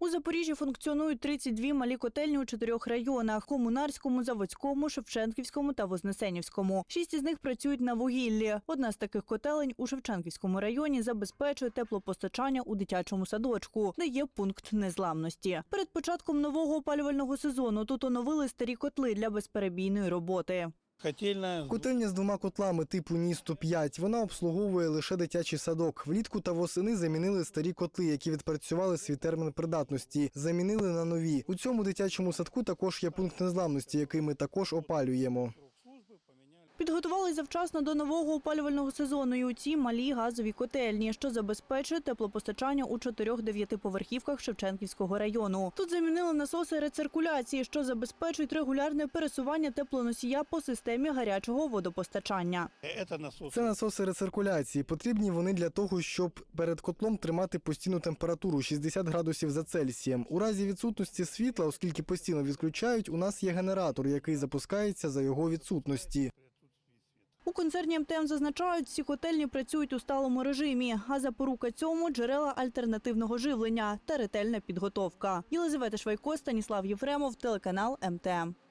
У Запоріжжі функціонують 32 малі котельні у чотирьох районах: Комунарському, Заводському, Шевченківському та Вознесенівському. Шість із них працюють на вугіллі. Одна з таких котелень у Шевченківському районі забезпечує теплопостачання у дитячому садочку, де є пункт незламності. Перед початком нового опалювального сезону тут оновили старі котли для безперебійної роботи. Котельня з двома котлами типу НІ-105. Вона обслуговує лише дитячий садок. Влітку та восени замінили старі котли, які відпрацювали свій термін придатності. Замінили на нові. У цьому дитячому садку також є пункт незламності, який ми також опалюємо. Підготували завчасно до нового опалювального сезону і у ці малі газові котельні, що забезпечує теплопостачання у чотирьох дев'ятиповерхівках Шевченківського району. Тут замінили насоси рециркуляції, що забезпечують регулярне пересування теплоносія по системі гарячого водопостачання. это насос. Це насоси рециркуляції. Потрібні вони для того, щоб перед котлом тримати постійну температуру 60 градусів за Цельсієм. У разі відсутності світла, оскільки постійно відключають, у нас є генератор, який запускається за його відсутності. У концерні МТМ зазначають, всі котельні працюють у сталому режимі, а запорука цьому джерела альтернативного живлення та ретельна підготовка. Єлизавета Швайко, Станіслав Єфремов, телеканал МТМ.